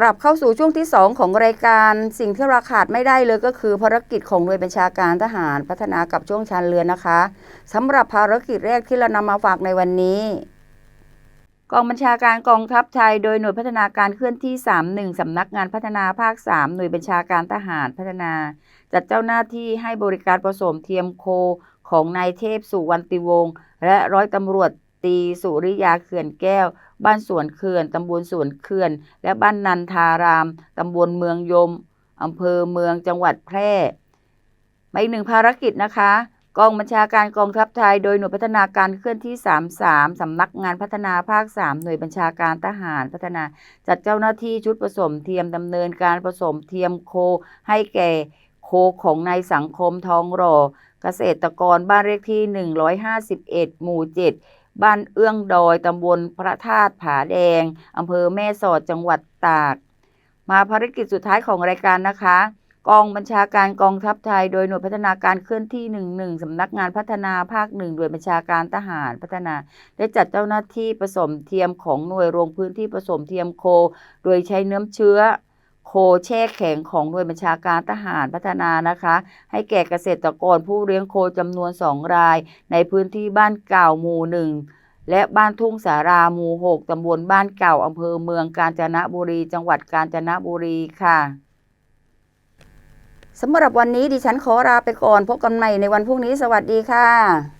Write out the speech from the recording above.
กลับเข้าสู่ช่วงที่ 2 ของรายการสิ่งที่เราขาดไม่ได้เลยก็คือภารกิจของหน่วยบัญชาการทหารพัฒนากับช่วงชานเรือนนะคะสำหรับภารกิจแรกที่เรานำมาฝากในวันนี้ กองบัญชาการกองทัพไทยโดยหน่วยพัฒนาการเคลื่อนที่ 31สำนักงานพัฒนาภาค 3 หน่วยบัญชาการทหารพัฒนา จัดเจ้าหน้าที่ให้บริการผสมเทียมโคของนายเทพสุวรรณติวงศ์และร้อยตำรวจ ตีสุริยาเขื่อนแก้ว บ้านสวนเขื่อนตำบลสวนเขื่อน และบ้านนันทารามตำบลเมืองยมอำเภอเมืองจังหวัดแพร่มาอีกหนึ่งภารกิจนะคะกองบัญชาการกองทัพไทย โดยหน่วยพัฒนาการเคลื่อนที่ 33 สำนักงานพัฒนาภาค 3 หน่วยบัญชาการทหารพัฒนา จัดเจ้าหน้าที่ชุดผสมเทียมดำเนินการผสมเทียมโค ให้แก่โคของนายสังคมทองหล่อเกษตรกรบ้านเลขที่ 151 หมู่ 7 บ้านเอื้องดอยตำบลพระธาตุผาแดงอำเภอแม่สอดจังหวัดตาก มาภารกิจสุดท้ายของรายการนะคะ กองบัญชาการกองทัพไทย โดยหน่วยพัฒนาการเคลื่อนที่ 11สำนักงานพัฒนาภาคหนึ่งโดยบัญชาการทหารพัฒนา ได้จัดเจ้าหน้าที่ผสมเทียมของหน่วยโรงพื้นที่ผสมเทียมโค โดยใช้เนื้อเชื้อโคแช่แข็งของหน่วยบัญชาการทหารพัฒนานะคะ ให้แก่เกษตรกรผู้เลี้ยงโคจำนวน 2 ราย ในพื้นที่บ้านเก่าหมู่หนึ่ง และบ้านทุ่งสาราหมู่6ตำบลบ้านเก่าอำเภอเมืองกาญจนบุรี จังหวัดกาญจนบุรีค่ะสำหรับวันนี้ดิฉันขอลาไปก่อนพบกันใหม่ในวันพรุ่งนี้สวัสดีค่ะ